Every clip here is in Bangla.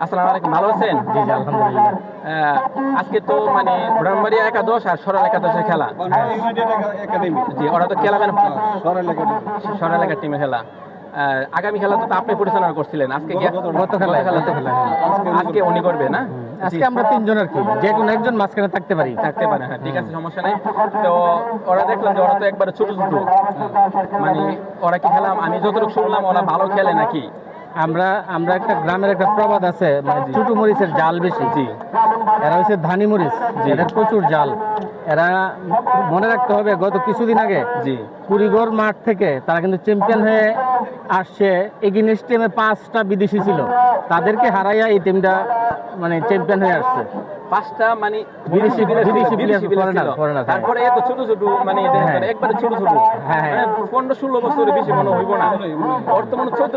আসসালামু আলাইকুম ভালো আছেন? জি জি আলহামদুলিল্লাহ। আজকে তো মানে ব্রাহ্মণবাড়িয়া একাদশ আর সরল একাদশের খেলা। জি ওরা তো খেলাবেন সরাল টিমের খেলা। আগামী খেলা তো আপনি পরিচালনা করছিলেন। আজকে গত- খেলা। আজকে উনি করবে না? আজকে আমরা তিনজন আর কি। যে কোনো একজন মাঝখানে থাকতে পারি। থাকতে পারে হ্যাঁ ঠিক আছে সমস্যা নেই। তো ওরা দেখলাম যে ওরা তো একবারে ছোট ছোট মানে ওরা কি খেলাম? আমি যতটুকু শুনলাম ওরা ভালো খেলে নাকি? আমরা আমরা একটা গ্রামের একটা প্রবাদ আছে মানে চুটু মরিচের জাল বেশি। জি। এরা হচ্ছে ধানি মরিচ যেটা প্রচুর জাল। এরা মনে রাখতে হবে গত কিছুদিন আগে জি। কুড়িগড় মাঠ থেকে তারা কিন্তু চ্যাম্পিয়ন হয়ে আসছে। এগিনেস্ট টিমে পাঁচটা বিদেশি ছিল। তাদেরকে হারাইয়া এই টিমটা মানে চ্যাম্পিয়ন হয়ে আসছে। পাঁচটা মানে বিদেশি- বিদেশি foreigner, হ্যাঁ। তারপরে এত ছোট ছোট মানে হ্যাঁ। একবারে ছোট ছোট। হ্যাঁ, হ্যাঁ। মানে পনেরো ষোলো বছরের বেশি মনে হইব না।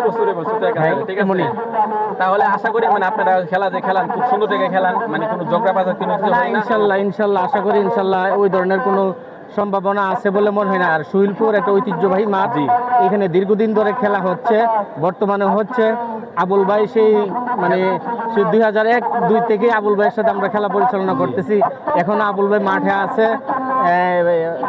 বছরের বছর ঠিক আছে। তাহলে আশা করি মানে আপনারা খেলা যে খেলান খুব সুন্দর থেকে খেলান মানে কোনো ঝগড়া বাজার কোনো কিছু হয় না। ইনশাল্লাহ ইনশাল্লাহ আশা করি ইনশাল্লাহ ওই ধরনের কোনো সম্ভাবনা আছে বলে মনে হয় না। আর সুইলপুর একটা ঐতিহ্যবাহী মাঠ এখানে দীর্ঘদিন ধরে খেলা হচ্ছে বর্তমানে হচ্ছে। আবুল ভাই সেই মানে দুই হাজার এক দুই থেকে আবুল ভাইয়ের সাথে আমরা খেলা পরিচালনা করতেছি। এখন আবুল ভাই মাঠে আছে।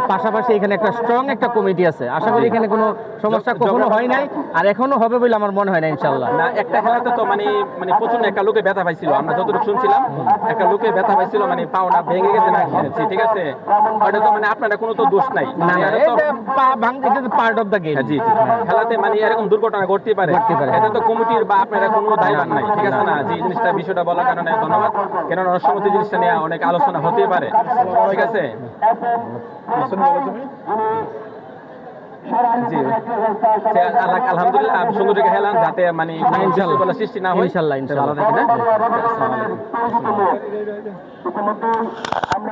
পাশাপাশি এখানে একটা স্ট্রং একটা কমিটি আছে। আশা করি এখানে কোনো সমস্যা কখনো হয় নাই আর এখনও হবে বলে আমার মনে হয় না ইনশাল্লাহ না একটা খেলাতে তো মানে মানে প্রচণ্ড একটা লোকে ব্যথা পাইছিল আমরা যতটুকু শুনছিলাম একটা লোকে ব্যথা পাইছিল মানে পাওনা ভেঙে গেছে না খেয়েছি ঠিক আছে? ওটা তো মানে আপনারা কোনো তো দোষ নাই। না না এটা তো- পা- ভাঙ- এটা পার্ট অফ দ্য গেম হ্যাঁ, জি জি খেলাতে মানে এরকম দুর্ঘটনা ঘটতে পারে। ঘটতে পারে। এটা তো কমিটির বা আপনারা কোনো দায়ভার নাই ঠিক আছে না? যে এই জিনিসটা বিষয়টা বলার কারণে ধন্যবাদ। কেন অনেক সময় এই জিনিসটা নিয়ে অনেক আলোচনা হতে পারে ঠিক আছে? আল্লাহ- আলহামদুলিল্লাহ আমি যাতে মানে ইনশাল্লাহ। সৃষ্টি না হয়। ইনশাল্লাহ, ইনশাল্লাহ। ভালো